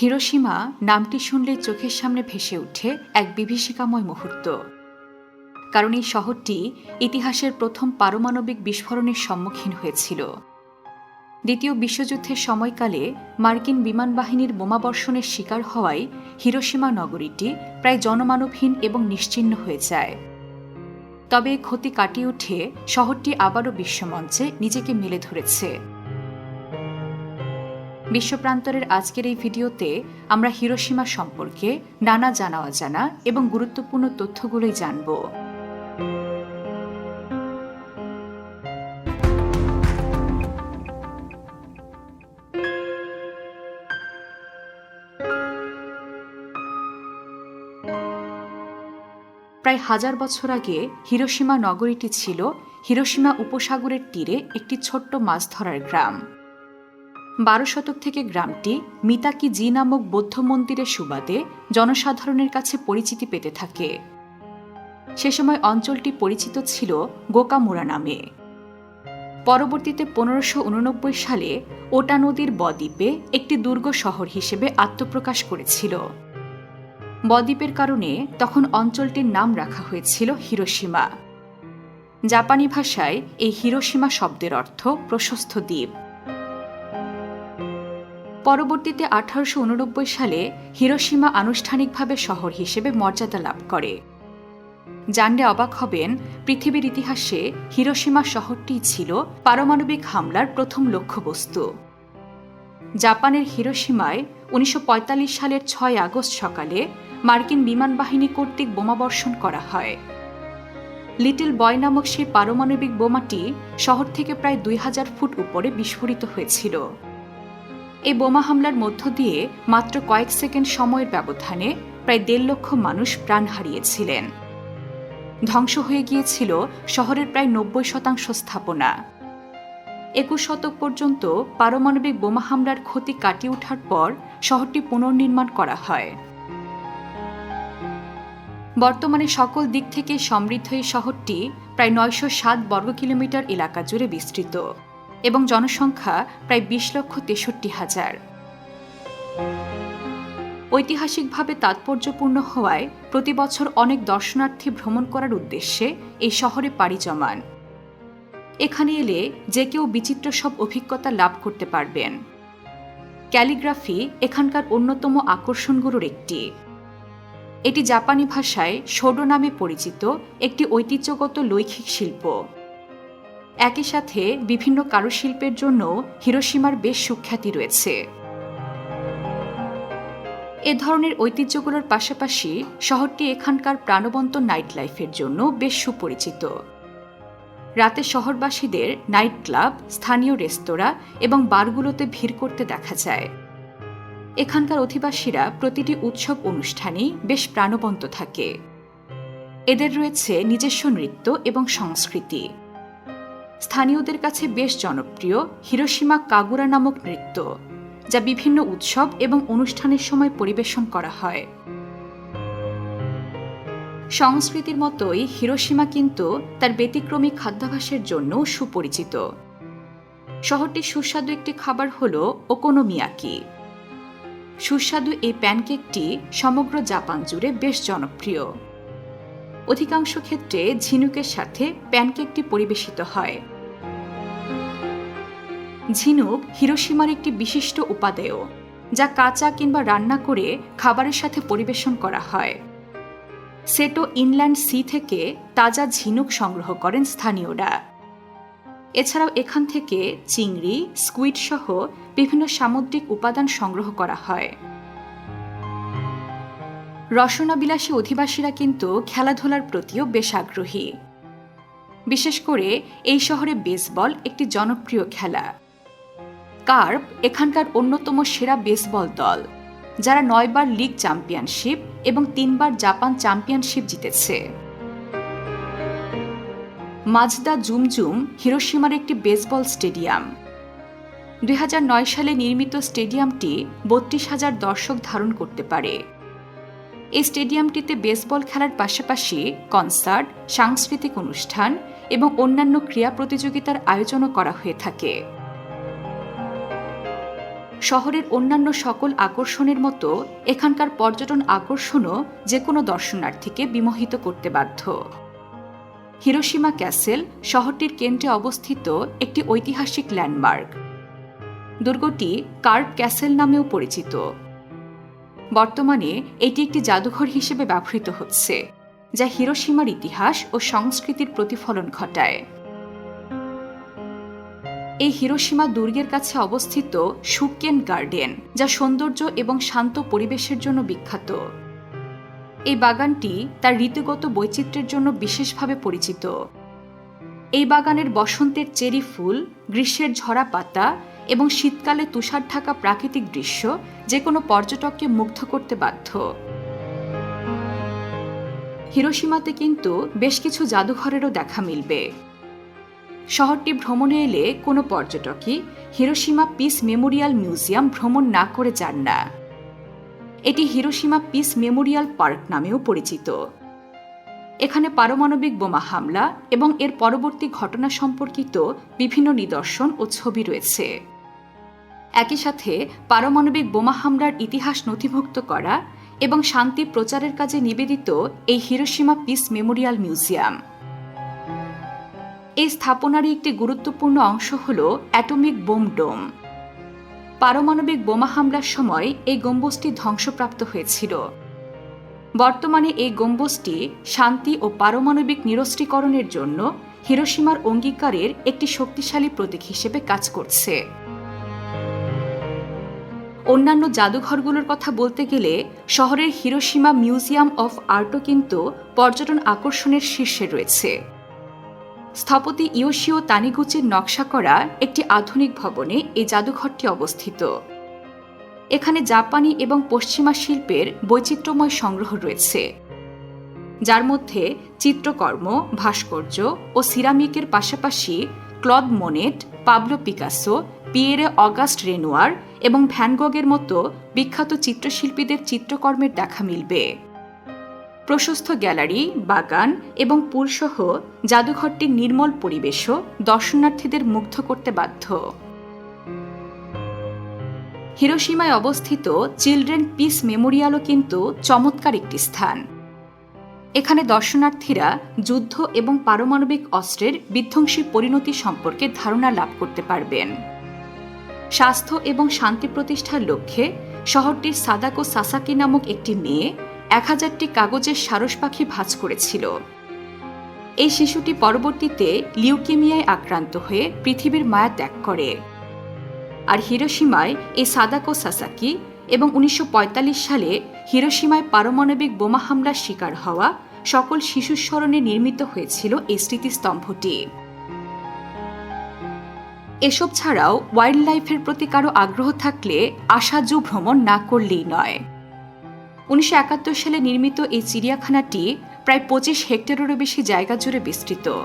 Hiroshima নামটি শুনলে চোখের সামনে ভেসে ওঠে এক বিভীষিকাময় মুহূর্ত। কারণ এই শহরটি ইতিহাসের প্রথম পারমাণবিক বিস্ফোরণের সম্মুখীন হয়েছিল। দ্বিতীয় বিশ্বযুদ্ধের সময়কালে মার্কিন বিমান বাহিনীর বোমাবর্ষণের শিকার হওয়ায় হিরোশিমা নগরীটি প্রায় জনমানবহীন এবং নিশ্চিহ্ন হয়ে যায়। তবে ক্ষতি কাটিয়ে উঠে শহরটি আবারও বিশ্বমঞ্চে নিজেকে মেলে ধরেছে। বিশ্বপ্রান্তরের আজকের এই ভিডিওতে আমরা হিরোসীমা সম্পর্কে নানা জানা অজানা এবং গুরুত্বপূর্ণ তথ্যগুলোই জানব। প্রায় হাজার বছর আগে হিরোসীমা নগরীটি ছিল হিরোসীমা উপসাগরের তীরে একটি ছোট্ট মাছ ধরার গ্রাম। বারো শতক থেকে গ্রামটি মিতাকি জি নামক বৌদ্ধ মন্দিরের সুবাদে জনসাধারণের কাছে পরিচিতি পেতে থাকে। সে সময় অঞ্চলটি পরিচিত ছিল গোকামুরা নামে। পরবর্তীতে পনেরোশো উননব্বই সালে ওটা নদীর বদ্বীপে একটি দুর্গ শহর হিসেবে আত্মপ্রকাশ করেছিল। বদ্বীপের কারণে তখন অঞ্চলটির নাম রাখা হয়েছিল হিরোসীমা জাপানি ভাষায় এই হিরোসীমা শব্দের অর্থ প্রশস্ত দ্বীপ। পরবর্তীতে আঠারোশো উননব্বই সালে হিরোসীমা আনুষ্ঠানিকভাবে শহর হিসেবে মর্যাদা লাভ করে। জানলে অবাক হবেন, পৃথিবীর ইতিহাসে হিরোসীমা শহরটি ছিল পারমাণবিক হামলার প্রথম লক্ষ্যবস্তু। জাপানের হিরোসীমায় উনিশশো পঁয়তাল্লিশ সালের ছয় আগস্ট সকালে মার্কিন বিমান বাহিনী কর্তৃক বোমাবর্ষণ করা হয়। লিটল বয় নামক সেই পারমাণবিক বোমাটি শহর থেকে প্রায় দুই হাজার ফুট উপরে বিস্ফোরিত হয়েছিল। এই বোমা হামলার মধ্য দিয়ে মাত্র কয়েক সেকেন্ড সময়ের ব্যবধানে প্রায় দেড় লক্ষ মানুষ প্রাণ হারিয়েছিলেন। ধ্বংস হয়ে গিয়েছিল শহরের প্রায় নব্বই শতাংশ স্থাপনা। একুশ শতক পর্যন্ত পারমাণবিক বোমা হামলার ক্ষতি কাটিয়ে ওঠার পর শহরটি পুনর্নির্মাণ করা হয়। বর্তমানে সকল দিক থেকে সমৃদ্ধ এই শহরটি প্রায় নয়শো সাত বর্গ কিলোমিটার এলাকা জুড়ে বিস্তৃত। এবং জনসংখ্যা প্রায় বিশ লক্ষ তেষট্টি হাজার। ঐতিহাসিকভাবে তাৎপর্যপূর্ণ হওয়ায় প্রতি বছর অনেক দর্শনার্থী ভ্রমণ করার উদ্দেশ্যে এই শহরে পাড়ি জমান। এখানে এলে যে কেউ বিচিত্র সব অভিজ্ঞতা লাভ করতে পারবেন। ক্যালিগ্রাফি এখানকার অন্যতম আকর্ষণগুলোর একটি। এটি জাপানি ভাষায় শোডো নামে পরিচিত একটি ঐতিহ্যগত লৈখিক শিল্প। একই সাথে বিভিন্ন কারুশিল্পের জন্য হিরোসীমার বেশ সুখ্যাতি রয়েছে। এ ধরনের ঐতিহ্যগুলোর পাশাপাশি শহরটি এখানকার প্রাণবন্ত নাইট লাইফের জন্য বেশ সুপরিচিত। রাতে শহরবাসীদের নাইট ক্লাব স্থানীয় রেস্তোরাঁ এবং বারগুলোতে ভিড় করতে দেখা যায়। এখানকার অধিবাসীরা প্রতিটি উৎসব অনুষ্ঠানেই বেশ প্রাণবন্ত থাকে। এদের রয়েছে নিজস্ব নৃত্য এবং সংস্কৃতি। স্থানীয়দের কাছে বেশ জনপ্রিয় হিরোসীমা কাগুরা নামক নৃত্য, যা বিভিন্ন উৎসব এবং অনুষ্ঠানের সময় পরিবেশন করা হয়। সংস্কৃতির মতোই হিরোসীমা কিন্তু তার ব্যতিক্রমী খাদ্যাভাসের জন্য সুপরিচিত। শহরটির সুস্বাদু একটি খাবার হল ওকোনোমিয়াকি। সুস্বাদু এই প্যানকেকটি সমগ্র জাপান জুড়ে বেশ জনপ্রিয়। অধিকাংশ ক্ষেত্রে ঝিনুকের সাথে প্যানকেকটি পরিবেশিত হয়। ঝিনুক হিরোসীমার একটি বিশিষ্ট উপাদেয়, যা কাঁচা কিংবা রান্না করে খাবারের সাথে পরিবেশন করা হয়। সেটো ইনল্যান্ড সি থেকে তাজা ঝিনুক সংগ্রহ করেন স্থানীয়রা। এছাড়াও এখান থেকে চিংড়ি, স্কুইড সহ বিভিন্ন সামুদ্রিক উপাদান সংগ্রহ করা হয়। রসনাবিলাসী অধিবাসীরা কিন্তু খেলাধুলার প্রতিও বেশ আগ্রহী। বিশেষ করে এই শহরে বেসবল একটি জনপ্রিয় খেলা। কার্প এখানকার অন্যতম সেরা বেসবল দল, যারা নয়বার লিগ চ্যাম্পিয়নশিপ এবং তিনবার জাপান চ্যাম্পিয়নশিপ জিতেছে। মাজদা জুমজুম হিরোসীমার একটি বেসবল স্টেডিয়াম। দুই হাজার নয় সালে নির্মিত স্টেডিয়ামটি বত্রিশ হাজার দর্শক ধারণ করতে পারে। এই স্টেডিয়ামটিতে বেসবল খেলার পাশাপাশি কনসার্ট, সাংস্কৃতিক অনুষ্ঠান এবং অন্যান্য ক্রীড়া প্রতিযোগিতার আয়োজনও করা হয়ে থাকে। শহরের অন্যান্য সকল আকর্ষণের মতো এখানকার পর্যটন আকর্ষণও যে কোনো দর্শনার্থীকে বিমোহিত করতে বাধ্য। হিরোশিমা ক্যাসেল শহরটির কেন্দ্রে অবস্থিত একটি ঐতিহাসিক ল্যান্ডমার্ক। দুর্গটি কার্প ক্যাসেল নামেও পরিচিত। বর্তমানে এটি একটি জাদুঘর হিসেবে ব্যবহৃত হচ্ছে, যা হিরোশিমার ইতিহাস ও সংস্কৃতির প্রতিফলন ঘটায়। এই হিরোশিমা দুর্গের কাছে অবস্থিত সুকেন গার্ডেন, যা সৌন্দর্য এবং শান্ত পরিবেশের জন্য বিখ্যাত। এই বাগানটি তার ঋতুগত বৈচিত্র্যের জন্য বিশেষভাবে পরিচিত। এই বাগানের বসন্তের চেরি ফুল, গ্রীষ্মের ঝরা পাতা এবং শীতকালে তুষার ঢাকা প্রাকৃতিক দৃশ্য যে কোনো পর্যটককে মুগ্ধ করতে বাধ্য। হিরোসীমাতে কিন্তু বেশ কিছু জাদুঘরেরও দেখা মিলবে। শহরটি ভ্রমণে এলে কোনো পর্যটকই হিরোসীমা পিস মেমোরিয়াল মিউজিয়াম ভ্রমণ না করে যান না। এটি হিরোসীমা পিস মেমোরিয়াল পার্ক নামেও পরিচিত। এখানে পারমাণবিক বোমা হামলা এবং এর পরবর্তী ঘটনা সম্পর্কিত বিভিন্ন নিদর্শন ও ছবি রয়েছে। একই সাথে পারমাণবিক বোমা হামলার ইতিহাস নথিভুক্ত করা এবং শান্তি প্রচারের কাজে নিবেদিত এই হিরোসীমা পিস মেমোরিয়াল মিউজিয়াম। এই স্থাপনারই একটি গুরুত্বপূর্ণ অংশ হল অ্যাটমিক বোম ডোম। পারমাণবিক বোমা হামলার সময় এই গম্বুজটি ধ্বংসপ্রাপ্ত হয়েছিল। বর্তমানে এই গম্বুজটি শান্তি ও পারমাণবিক নিরস্ত্রীকরণের জন্য হিরোসীমার অঙ্গীকারের একটি শক্তিশালী প্রতীক হিসেবে কাজ করছে। অন্যান্য জাদুঘরগুলোর কথা বলতে গেলে শহরের হিরোসীমা মিউজিয়াম অফ আর্টও কিন্তু পর্যটন আকর্ষণের শীর্ষে রয়েছে। স্থপতি ইয়োশিও তানিগুচির নকশা করা একটি আধুনিক ভবনে এই জাদুঘরটি অবস্থিত। এখানে জাপানি এবং পশ্চিমা শিল্পের বৈচিত্র্যময় সংগ্রহ রয়েছে। যার মধ্যে চিত্রকর্ম, ভাস্কর্য ও সিরামিকের পাশাপাশি Claude Monet, Pablo Picasso, Pierre Auguste Renoir এবং ভ্যানগগের মতো বিখ্যাত চিত্রশিল্পীদের চিত্রকর্মের দেখা মিলবে। প্রশস্ত গ্যালারি, বাগান এবং পুলসহ জাদুঘরটির নির্মল পরিবেশও দর্শনার্থীদের মুগ্ধ করতে বাধ্য। হিরোসীমায় অবস্থিত চিলড্রেন পিস মেমোরিয়ালও কিন্তু চমৎকার একটি স্থান। এখানে দর্শনার্থীরা যুদ্ধ এবং পারমাণবিক অস্ত্রের বিধ্বংসী পরিণতি সম্পর্কে ধারণা লাভ করতে পারবেন। স্বাস্থ্য এবং শান্তি প্রতিষ্ঠার লক্ষ্যে শহরটির সাদাকো সাসাকি নামক একটি মেয়ে এক হাজারটি কাগজের সারস পাখি ভাঁজ করেছিল। এই শিশুটি পরবর্তীতে লিউকেমিয়ায় আক্রান্ত হয়ে পৃথিবীর মায়া ত্যাগ করে। আর হিরোসীমায় এই সাদাকো সাসাকি এবং উনিশশো পঁয়তাল্লিশ সালে হিরোসীমায় পারমাণবিক বোমা হামলার শিকার হওয়া সকল শিশুর স্মরণে নির্মিত হয়েছিল এই স্মৃতিস্তম্ভটি। এসব ছাড়াও ওয়াইল্ড লাইফের প্রতি কারও আগ্রহ থাকলে আশাজু ভ্রমণ না করলেই নয়। উনিশশো সালে নির্মিত এই চিড়িয়াখানাটি প্রায় পঁচিশ হেক্টরেরও বেশি জায়গা জুড়ে বিস্তৃত।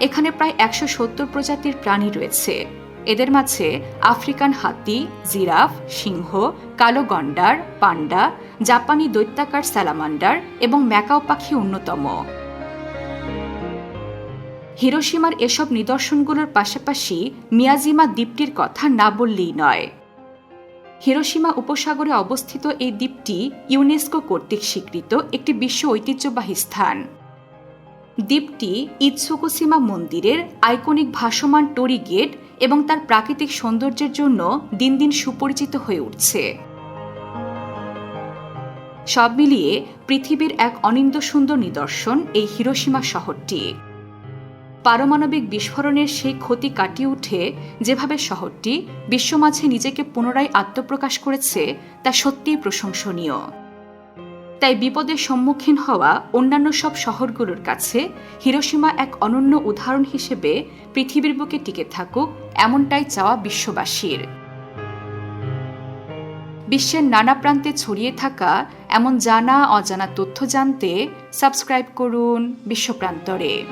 এখানে প্রায় একশো সত্তর প্রজাতির প্রাণী রয়েছে। এদের মাঝে আফ্রিকান হাতি, জিরাফ, সিংহ, কালো গন্ডার, পান্ডা, জাপানি দৈত্যাকার স্যালামান্ডার এবং ম্যাকাও পাখি অন্যতম। হিরোসীমার এসব নিদর্শনগুলোর পাশাপাশি মিয়াজিমা দ্বীপটির কথা না বললেই নয়। হিরোসীমা উপসাগরে অবস্থিত এই দ্বীপটি ইউনেস্কো কর্তৃক স্বীকৃত একটি বিশ্ব ঐতিহ্যবাহী স্থান। দ্বীপটি ইৎসুকুসীমা মন্দিরের আইকনিক ভাসমান টরি গেট এবং তার প্রাকৃতিক সৌন্দর্যের জন্য দিন দিন সুপরিচিত হয়ে উঠছে। সব মিলিয়ে পৃথিবীর এক অনিন্দ সুন্দর নিদর্শন এই হিরোসীমা শহরটি। পারমাণবিক বিস্ফোরণের সেই ক্ষতি কাটিয়ে উঠে যেভাবে শহরটি বিশ্বমাঝে নিজেকে পুনরায় আত্মপ্রকাশ করেছে, তা সত্যিই প্রশংসনীয়। তাই বিপদের সম্মুখীন হওয়া অন্যান্য সব শহরগুলোর কাছে হিরোসীমা এক অনন্য উদাহরণ হিসেবে পৃথিবীর বুকে টিকে থাকুক এমনটাই চাওয়া বিশ্ববাসীর। বিশ্বের নানা প্রান্তে ছড়িয়ে থাকা এমন জানা অজানা তথ্য জানতে সাবস্ক্রাইব করুন বিশ্বপ্রান্তরে